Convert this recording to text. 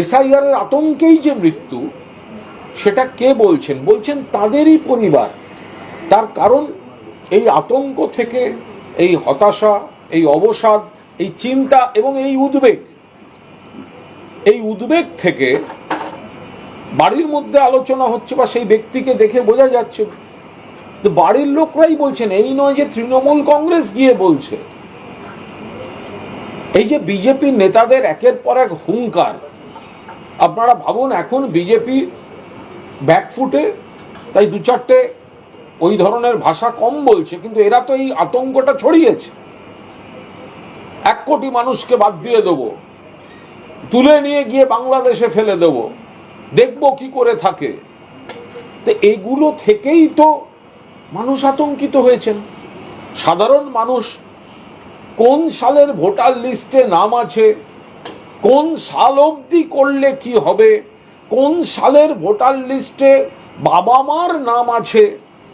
SIR এর আতঙ্কেই যে মৃত্যু, সেটা কে বলছেন? বলছেন তাদেরই পরিবার। তার কারণ এই আতঙ্ক থেকে এই হতাশা, এই অবসাদ, এই চিন্তা এবং এই উদ্বেগ। এই উদ্বেগ থেকে বাড়ির মধ্যে আলোচনা হচ্ছে বা সেই ব্যক্তিকে দেখে বোঝা যাচ্ছে। তো বাড়ির লোকরাই বলছেন, এই নয় যে তৃণমূল কংগ্রেস গিয়ে বলছে। এই যে বিজেপি নেতাদের একের পর এক হুঙ্কার আপনারা ভাবুন, এখন বিজেপি ব্যাকফুটে তাই দু চারটে ওই ধরনের ভাষা কম বলছে, কিন্তু এরা তো এই আতঙ্কটা ছড়িয়েছে। এক কোটি মানুষকে বাদ দিয়ে দেবো, তুলে নিয়ে গিয়ে বাংলাদেশে ফেলে দেব, দেখব কি করে থাকে। তো এগুলো থেকেই তো মানুষ আতঙ্কিত হয়েছেন। সাধারণ মানুষ কোন সালের ভোটার লিস্টে নাম আছে কোন সাল অবধি করলে কি হবে? কোন সালের ভোটার লিস্টে বাবা মার নাম আছে?